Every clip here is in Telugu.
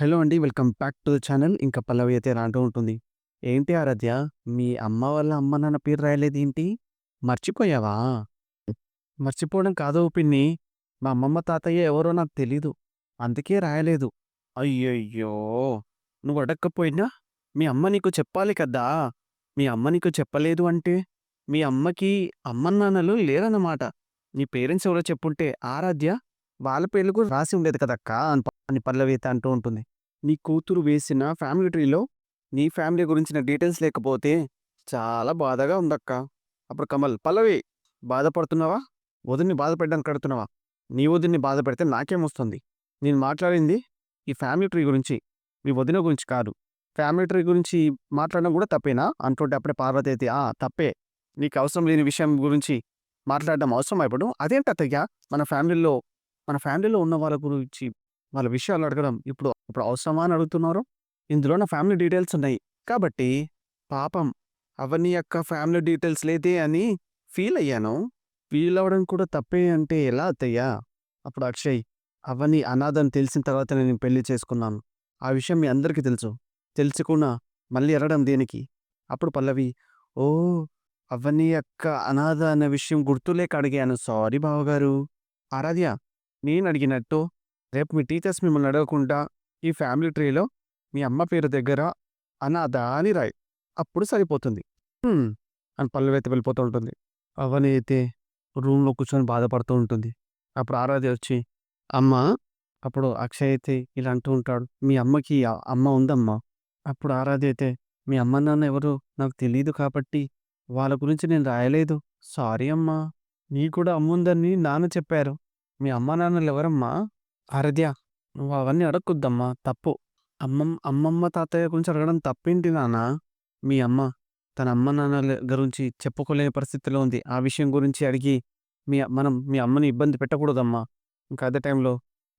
హలో అండి. Welcome back to the channel. ఇంకా పల్లవి అయితే రాంటూ ఉంటుంది. ఏంటి ఆరాధ్య మీ అమ్మ వాళ్ళ అమ్మ, నాన్న పేరు రాయలేదేంటి? మర్చిపోయావా? మర్చిపోవడం కాదో పిన్ని. మా అమ్మమ్మ, తాతయ్య ఎవరో నాకు తెలీదు. అందుకే రాయలేదు. అయ్యయ్యో! నువ్వు అడక్కపోయినా మీ అమ్మ నీకు చెప్పాలి కదా! మీ అమ్మ నీకు చెప్పలేదు అంటే మీ అమ్మకి నాన్నలు లేరన్నమాట. నీ పేరెంట్స్ ఎవరో చెప్పుంటే ఆరాధ్య వాళ్ళ పేర్లు కూడా రాసి ఉండేది కదక్కా! అని పల్లవి అయితే అంటూ ఉంటుంది. నీ కూతురు వేసిన ఫ్యామిలీ ట్రీలో నీ ఫ్యామిలీ గురించిన డీటెయిల్స్ లేకపోతే చాలా బాధగా ఉందక్కా. అప్పుడు కమల్ పల్లవి బాధపడుతున్నావా? వదిన్ని బాధపడడానికి కడుతున్నావా నీ వదిన్ని బాధపెడితే నాకేమొస్తుంది? నేను మాట్లాడింది ఈ ఫ్యామిలీ ట్రీ గురించి. మీ వదిన గురించి కాదు. ఫ్యామిలీ ట్రీ గురించి మాట్లాడడం కూడా తప్పేనా? అంటుంటే అప్పుడే పార్వతి అయితే ఆ! తప్పే. నీకు అవసరం లేని విషయం గురించి మాట్లాడడం అవసరం అయిపోవడం అదేంటి అత్తయ్య మన ఫ్యామిలీలో మన ఫ్యామిలీలో ఉన్న వాళ్ళ గురించి వాళ్ళ విషయాలు అడగడం ఇప్పుడు ఇప్పుడు అవసరమా అని అడుగుతున్నారు? ఇందులో నా ఫ్యామిలీ డీటెయిల్స్ ఉన్నాయి. కాబట్టి పాపం అవని యొక్క ఫ్యామిలీ డీటెయిల్స్ లేదే అని ఫీల్ అయ్యాను. ఫీల్ అవ్వడం కూడా తప్పే అంటే ఎలా అత్తయ్యా అప్పుడు అక్షయ్ అవని అనాథని తెలిసిన తర్వాత నేను పెళ్ళి చేసుకున్నాను. ఆ విషయం మీ అందరికీ తెలుసు. తెలుసుకున్నా మళ్ళీ ఎరడం దేనికి? అప్పుడు పల్లవి ఓ అవని యొక్క అనాథ అన్న విషయం గుర్తులేక అడిగాను. సారీ బావగారు. ఆరాధ్య నేను అడిగినట్టు రేపు మీ టీచర్స్ మిమ్మల్ని అడగకుండా ఈ ఫ్యామిలీ ట్రీలో మీ అమ్మ పేరు దగ్గర అనాథ అని రాయి. అప్పుడు సరిపోతుంది. అని పల్లవి అయితే వెళ్ళిపోతూ ఉంటుంది. అవని అయితే రూమ్‌లో కూర్చొని బాధపడుతూ ఉంటుంది. అప్పుడు ఆరాధ్య వచ్చి అమ్మా అప్పుడు అక్షయ్ అయితే ఇలా అంటూ ఉంటాడు. మీ అమ్మకి అమ్మ ఉందమ్మా. అప్పుడు ఆరాధ్య అయితే మీ అమ్మ, నాన్న ఎవరు నాకు తెలీదు కాబట్టి వాళ్ళ గురించి నేను రాయలేదు. సారీ అమ్మా. నీ కూడా అమ్ముందని నాన్న చెప్పారు. మీ అమ్మ నాన్నలు ఎవరమ్మా? ఆరాధ్య నువ్వు అవన్నీ అడగొద్దమ్మా తప్పు. అమ్మమ్మ అమ్మమ్మ, తాతయ్య గురించి అడగడం తప్పేంటి నాన్న మీ అమ్మ తన అమ్మ, నాన్నల గురించి చెప్పుకోలేని పరిస్థితిలో ఉంది. ఆ విషయం గురించి అడిగి మీ మనం మీ అమ్మని ఇబ్బంది పెట్టకూడదమ్మా. ఇంకా అదే టైంలో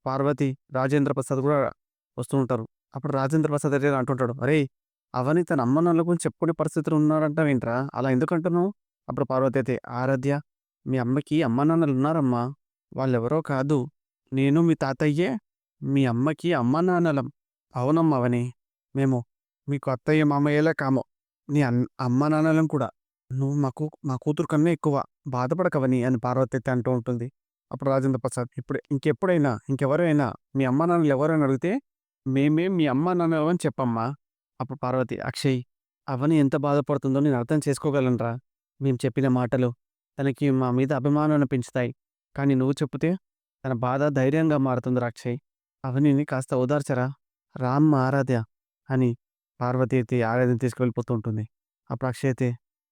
పార్వతి, రాజేంద్ర ప్రసాద్ కూడా వస్తూ ఉంటారు. అప్పుడు రాజేంద్ర ప్రసాద్ అరే అంటుంటాడు. అరే అవని తన అమ్మ, నాన్నల గురించి చెప్పుకునే పరిస్థితిలో ఉన్నారంటావేంట్రా? అలా ఎందుకు అంటున్నావు? అప్పుడు పార్వతి అయితే ఆరాధ్య మీ అమ్మకి అమ్మ నాన్నలు ఉన్నారమ్మా. వాళ్ళెవరో కాదు. నేను మీ తాతయ్యే మీ అమ్మకి అమ్మ నాన్నలం. అవునమ్మా అవని. మేము మీకు అత్తయ్య, మామయ్యలే కామో నీ అన్ అమ్మా, నాన్నలం కూడా. నువ్వు మాకు మా కూతురు కన్నా ఎక్కువ. బాధపడకవని అని పార్వతి అయితే అంటూ ఉంటుంది. అప్పుడు రాజేంద్ర ప్రసాద్ ఇప్పుడు ఇంకెప్పుడైనా ఇంకెవరైనా మీ అమ్మ నాన్నలు ఎవరైనా అడిగితే మేమే మీ అమ్మ నాన్నలం చెప్పమ్మా. అప్పుడు పార్వతి అక్షయ్ అవని ఎంత బాధపడుతుందో నేను అర్థం చేసుకోగలనురా. మేము చెప్పిన మాటలు తనకి మా మీద అభిమానాన్ని పెంచుతాయి. కానీ నువ్వు చెప్తే తన బాధ ధైర్యంగా మారుతుంది అక్షయ్. అవనిని కాస్త ఓదార్చరా. రామ్ ఆరాధ్య అని పార్వతి అయితే ఆరాధ్యని తీసుకువెళ్ళిపోతూ ఉంటుంది. అప్పుడు అక్షయ్ అయితే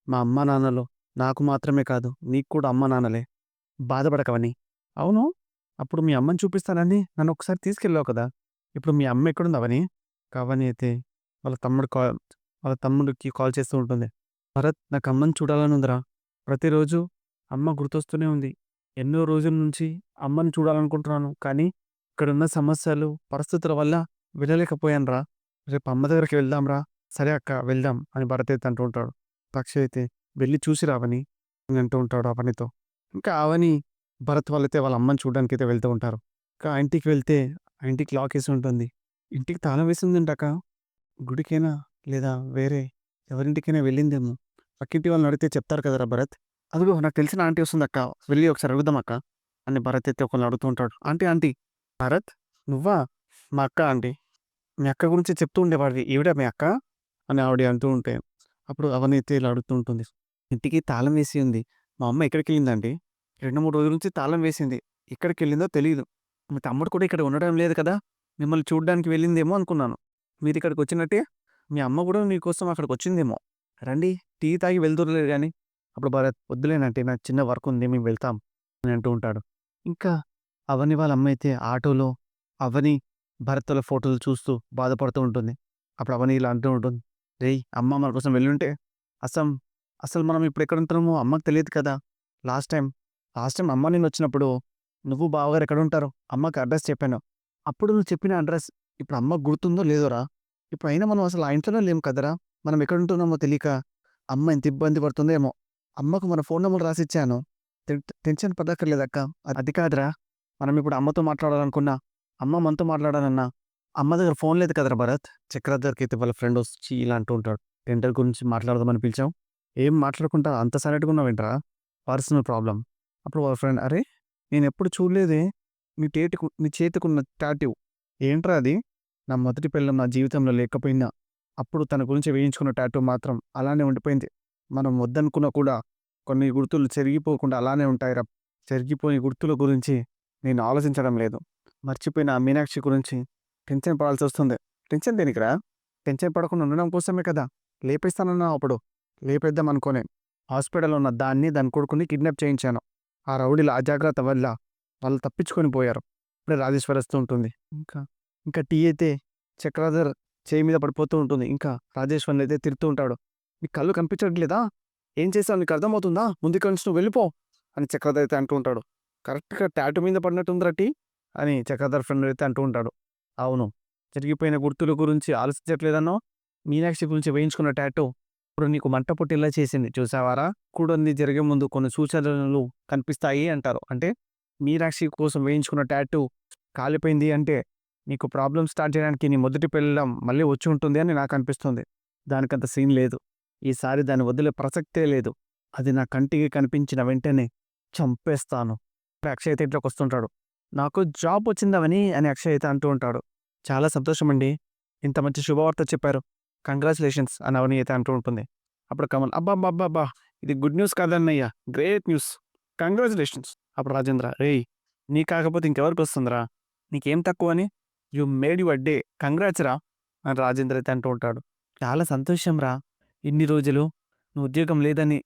మా అమ్మా, నాన్నలు నాకు మాత్రమే కాదు నీకు కూడా అమ్మా, నాన్నలే. బాధపడకవని. అవును. అప్పుడు మీ అమ్మని చూపిస్తానని నన్ను ఒకసారి తీసుకెళ్ళావు కదా! ఇప్పుడు మీ అమ్మ ఎక్కడుంది అవని? కవని అయితే వాళ్ళ తమ్ముడు కాల్ వాళ్ళ తమ్ముడికి కాల్ చేస్తూ ఉంటుంది. భరత్ నాకు అమ్మని చూడాలని ఉందిరా. ప్రతిరోజు అమ్మ గుర్తొస్తూనే ఉంది. ఎన్నో రోజుల నుంచి అమ్మని చూడాలనుకుంటున్నాను. కానీ ఇక్కడున్న సమస్యలు, పరిస్థితుల వల్ల వెళ్ళలేకపోయానురా. రేపు అమ్మ దగ్గరికి వెళ్దాంరా. సరే అక్క వెళ్దాం అని భరతైతే అంటూ ఉంటాడు. పక్షి అయితే వెళ్ళి చూసి రావని అని అంటూ ఉంటాడు అవనితో. ఇంకా అవని భరత్ వాళ్ళైతే వాళ్ళ అమ్మని చూడడానికైతే వెళ్తూ ఉంటారు. ఇంకా ఇంటికి వెళ్తే ఆ ఇంటికి లాక్ వేసి ఉంటుంది. ఇంటికి తాళం వేసింది అక్క గుడికైనా లేదా వేరే ఎవరింటికైనా వెళ్ళిందేమో. పక్కింటి వాళ్ళని అడిగితే చెప్తారు కదరా భరత్. అదిగో నాకు తెలిసిన ఆంటీ వస్తుంది అక్క వెళ్ళి ఒకసారి అడుగుదాం అక్క. అని భరత్ అయితే ఒకరిని అడుగుతూ ఉంటాడు. ఆంటీ ఆంటీ భరత్ నువ్వా? మా అక్క ఆంటీ. మీ అక్క గురించి చెప్తూ ఉండేవాడివి. ఈవిడ మీ అక్క? అని ఆవిడ అంటూ ఉంటే అప్పుడు అవని అయితే ఇలా అడుగుతూ ఉంటుంది. ఇంటికి తాళం వేసి ఉంది. మా అమ్మ ఎక్కడికెళ్ళిందండి? 2, 3 రోజుల నుంచి తాళం వేసింది. ఎక్కడికెళ్ళిందో తెలియదు మీ తమ్ముడు కూడా ఇక్కడ ఉండడం లేదు కదా! మిమ్మల్ని చూడడానికి వెళ్ళిందేమో అనుకున్నాను. మీరిక్కడికి వచ్చినట్టే మీ అమ్మ కూడా మీకోసం అక్కడికొచ్చిందేమో. రండి టీ తాగి వెళ్తురలేదు కానీ అప్పుడు భరత్ వద్దులేనంటే నాకు చిన్న వర్క్ ఉంది మేము వెళ్తాం అని అంటూ ఉంటాడు. ఇంకా అవని వాళ్ళ అమ్మ అయితే ఆటోలో అవని, భరత్ ఫోటోలు చూస్తూ బాధపడుతూ ఉంటుంది. అప్పుడు అవని ఇలా అంటూ ఉంటుంది. రేయ్! అమ్మ మన కోసం వెళ్ళుంటే అసలు అసలు మనం ఇప్పుడు ఎక్కడ ఉంటున్నామో అమ్మకు తెలియదు కదా! లాస్ట్ టైం లాస్ట్ టైం అమ్మ నేను వచ్చినప్పుడు నువ్వు బావగారు ఎక్కడుంటారో అమ్మకి అడ్రస్ చెప్పాను. అప్పుడు నువ్వు చెప్పిన అడ్రస్ ఇప్పుడు అమ్మకు గుర్తుందో లేదోరా! ఇప్పుడు అయినా మనం అసలు ఆ ఇంట్లోనే లేము కదరా! మనం ఎక్కడుంటున్నామో తెలియక అమ్మ ఇంత ఇబ్బంది పడుతుందేమో అమ్మకు మన ఫోన్ నెంబర్ రాసిచ్చాను. టెన్షన్ పడక్కర్లేదక్క. అది కాదురా! మనం ఇప్పుడు అమ్మతో మాట్లాడాలనుకున్నా, అమ్మ మనతో మాట్లాడాలన్నా అమ్మ దగ్గర ఫోన్ లేదు కదరా భరత్. చక్రధర్కి అయితే వాళ్ళ ఫ్రెండ్ వచ్చి ఇలా అంటూ ఉంటాడు. టెండర్ గురించి మాట్లాడదామని పిలిచాం. ఏం మాట్లాడకుండా అంత సైలెంట్గా ఉన్నావు ఏంట్రా పర్సనల్ ప్రాబ్లం అప్పుడు వాళ్ళ ఫ్రెండ్ అరే నేను ఎప్పుడు చూడలేదే. నీ టేటుకు నీ చేతికున్న టాట్యూ ఏంట్రా అది? నా మొదటి పిల్లం నా జీవితంలో లేకపోయినా అప్పుడు తన గురించి వేయించుకున్న టాటూ మాత్రం అలానే ఉండిపోయింది. మనం వద్దనుకున్నా కూడా కొన్ని గుర్తులు చెరిగిపోకుండా అలానే ఉంటాయిరా చెరిగిపోయిన గుర్తుల గురించి నేను ఆలోచించడం లేదు. మర్చిపోయిన ఆ మీనాక్షి గురించి టెన్షన్ పడాల్సి వస్తుంది. టెన్షన్ దేనికిరా? టెన్షన్ పడకుండా ఉండడం కోసమే కదా. లేపేస్తానన్నావు అప్పుడు. లేపేద్దాం అనుకోనే. హాస్పిటల్లో ఉన్న దాన్ని దాని కొడుకుని కిడ్నాప్ చేయించాను. ఆ రౌడీల అజాగ్రత్త వల్ల వాళ్ళు తప్పించుకొని పోయారు. ఇప్పుడే రాజేశ్వర్ వస్తూ ఉంటుంది. ఇంకా ఇంకా టీ అయితే చక్రాధర్ చేయి మీద పడిపోతూ ఉంటుంది. ఇంకా రాజేశ్వరిని అయితే తిరుగుతూ ఉంటాడు. నీ కళ్ళు కనిపించట్లేదా? ఏం చేశావు? నీకు అర్థమవుతుందా? ముందుకు నుంచి నువ్వు వెళ్ళిపో అని చక్రధర్ అయితే అంటూ ఉంటాడు. కరెక్ట్గా ట్యాటు మీద పడినట్టుందిరా టీ అని చక్రధర్ ఫ్రెండ్ అయితే అంటూ ఉంటాడు. అవును జరిగిపోయిన గుర్తుల గురించి ఆలోచించట్లేదన్నో మీనాక్షి గురించి వేయించుకున్న టాటూ ఇప్పుడు నీకు మంట పుట్టేలా చేసింది చూసావారా? కూడన్ని జరిగే ముందు కొన్ని సూచనలు కనిపిస్తాయి అంటారు. అంటే మీనాక్షి కోసం వేయించుకున్న టాటూ కాలిపోయింది అంటే నీకు ప్రాబ్లం స్టార్ట్ చేయడానికి నీ మొదటి పెళ్ళం మళ్ళీ వచ్చి ఉంటుంది అని నాకు అనిపిస్తుంది. దానికంత సీన్ లేదు. ఈసారి దాన్ని వదిలే ప్రసక్తే లేదు. అది నా కంటికి కనిపించిన వెంటనే చంపేస్తాను. అక్షయ్ అయితే ఇంట్లోకి వస్తుంటాడు. నాకు జాబ్ వచ్చిందవని అని అక్షయ్ అయితే అంటూ ఉంటాడు. చాలా సంతోషం అండి ఇంత మంచి శుభవార్త చెప్పారు. కంగ్రాచులేషన్స్ అని అవని అయితే అంటూ ఉంటుంది. అప్పుడు కమల్ అబ్బా అబ్బా అబ్బా అబ్బా ఇది good news కాదన్నయ్యా. Great news. Congratulations. అప్పుడు రాజేంద్ర రేయ్ నీ కాకపోతే ఇంకెవరికి వస్తుందిరా? నీకేం తక్కువ అని? You made your day. Congrats రా అని రాజేంద్ర అయితే అంటూ ఉంటాడు. చాలా సంతోషం రా ఇన్ని రోజులు నువ్వు ఉద్యోగం లేదని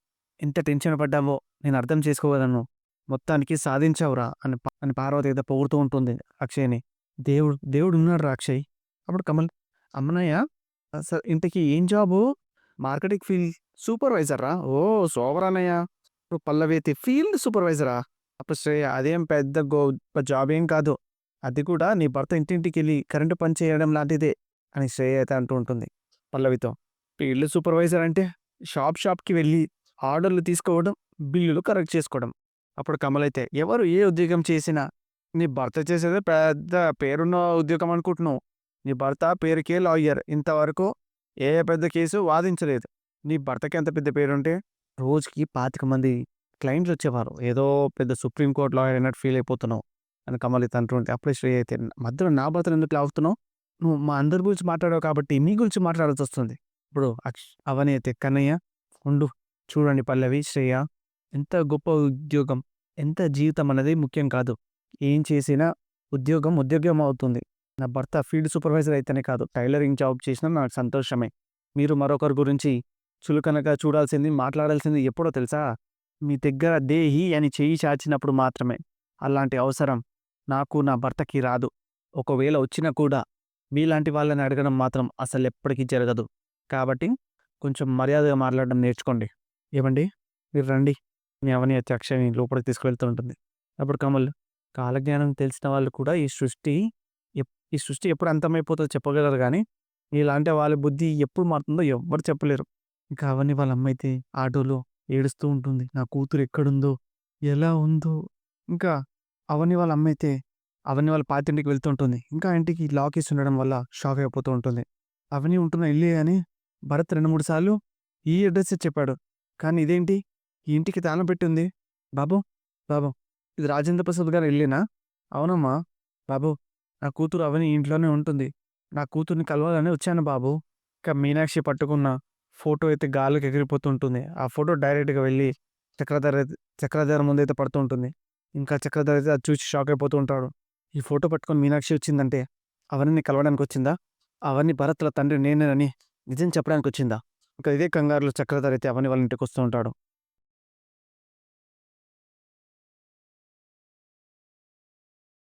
ఎంత టెన్షన్ పడ్డావో నేను అర్థం చేసుకోగలను. మొత్తానికి సాధించావురా అని అని పార్వతి ఏదో పొగుడుతూ ఉంటుంది అక్షయ్ని. దేవుడు దేవుడు ఉన్నాడు రా అక్షయ్. అప్పుడు కమల్ అమ్మనయ్య సార్ ఇంతకీ ఏం జాబు? మార్కెటింగ్ ఫీల్డ్ సూపర్వైజర్ రా ఓ సూపర్ అన్నయ్య. ఇప్పుడు పల్లవి అయితే ఫీల్డ్ సూపర్వైజరా? అప్పుడు శ్రేయ అదేం పెద్ద గో జాబ్ ఏం కాదు. అది కూడా నీ భర్త ఇంటింటికి వెళ్ళి కరెంటు పని చేయడం లాంటిదే అని శ్రేయ అయితే అంటూ ఉంటుంది పల్లవితో. ఫీల్డ్ సూపర్వైజర్ అంటే షాప్ షాప్కి వెళ్ళి ఆర్డర్లు తీసుకోవడం బిల్లులు కరెక్ట్ చేసుకోవడం. అప్పుడు కమల్ అయితే ఎవరు ఏ ఉద్యోగం చేసినా నీ భర్త చేసేదే పెద్ద పేరున్న ఉద్యోగం అనుకుంటున్నావు. నీ భర్త పేరుకే లాయర్. ఇంతవరకు ఏ పెద్ద కేసు వాదించలేదు. నీ భర్తకి ఎంత పెద్ద పేరుంటే రోజుకి పాతిక మంది క్లయింట్లు వచ్చేవారు. ఏదో పెద్ద సుప్రీంకోర్టు లాయర్ అయినట్టు ఫీల్ అయిపోతున్నావు అని కమల్ అయితే అంటుంటే అప్పుడే శ్రీ అయితే మధ్యలో నా భర్తను ఎందుకు లాగుతున్నావు? నువ్వు మా అందరి గురించి మాట్లాడావు కాబట్టి నీ గురించి మాట్లాడాల్సి వస్తుంది. ఇప్పుడు అక్ష అవని అయితే కన్నయ్య ఉండు చూడండి పల్లవి శ్రేయ. ఎంత గొప్ప ఉద్యోగం ఎంత జీవితం అన్నది ముఖ్యం కాదు. ఏం చేసినా ఉద్యోగం ఉద్యోగం అవుతుంది. నా భర్త ఫీల్డ్ సూపర్వైజర్ అయితేనే కాదు. టైలరింగ్ జాబ్ చేసినా నాకు సంతోషమే. మీరు మరొకరి గురించి చులకనగా చూడాల్సింది మాట్లాడాల్సింది ఎప్పుడో తెలుసా? మీ దగ్గర దేహి అని చేయి చాచినప్పుడు మాత్రమే. అలాంటి అవసరం నాకు నా భర్తకి రాదు. ఒకవేళ వచ్చినా కూడా మీలాంటి వాళ్ళని అడగడం మాత్రం అసలు ఎప్పటికీ జరగదు. కాబట్టి కొంచెం మర్యాదగా మాట్లాడడం నేర్చుకోండి. ఏమండి? మీరు రండి. మీ అవని అత్యక్షని అక్షయని లోపలికి తీసుకువెళ్తూ ఉంటుంది. అప్పుడు కమల్ కాలజ్ఞానం తెలిసిన వాళ్ళు కూడా ఈ సృష్టి ఈ సృష్టి ఎప్పుడు అంతమైపోతుందో చెప్పగలరు కానీ ఇలాంటి వాళ్ళ బుద్ధి ఎప్పుడు మారుతుందో ఎవ్వరు చెప్పలేరు. ఇంకా అవన్నీ వాళ్ళ అమ్మ అయితే ఆటోలో ఏడుస్తూ ఉంటుంది. నా కూతురు ఎక్కడుందో ఎలా ఉందో. ఇంకా అవన్నీ వాళ్ళ అమ్మ అయితే అవన్నీ వాళ్ళ పాతింటికి వెళ్తుంటుంది ఇంకా ఇంటికి లాకేసి ఉండడం వల్ల షాక్ అయిపోతూ ఉంటుంది. అవన్నీ ఉంటున్న ఇల్లే అని భరత్ రెండు మూడు సార్లు ఈ అడ్రస్ చెప్పాడు. కానీ ఇదేంటి? ఈ ఇంటికి తాళం పెట్టింది. బాబు బాబు ఇది రాజేంద్ర ప్రసాద్ గారు వెళ్ళినా అవునమ్మా. బాబు నా కూతురు అవని ఇంట్లోనే ఉంటుంది. నా కూతుర్ని కలవాలని వచ్చాను బాబు. ఇంకా మీనాక్షి పట్టుకున్న ఫోటో అయితే గాలికి ఎగిరిపోతుంటుంది. ఆ ఫోటో డైరెక్ట్గా వెళ్ళి చక్రధర చక్రధర ముందైతే పడుతుంటుంది. ఇంకా చక్రధర అయితే అది చూసి షాక్ అయిపోతూ ఉంటాడు. ఈ ఫోటో పట్టుకొని మీనాక్షి వచ్చిందంటే అవన్నీ కలవడానికి వచ్చిందా? అవన్నీ భరత్ల తండ్రి నేనేనని నిజం చెప్పడానికి వచ్చిందా ఇంకా ఇదే కంగారులో చక్రధర అయితే అవన్నీ వాళ్ళ ఇంటికి వస్తూ ఉంటాడు.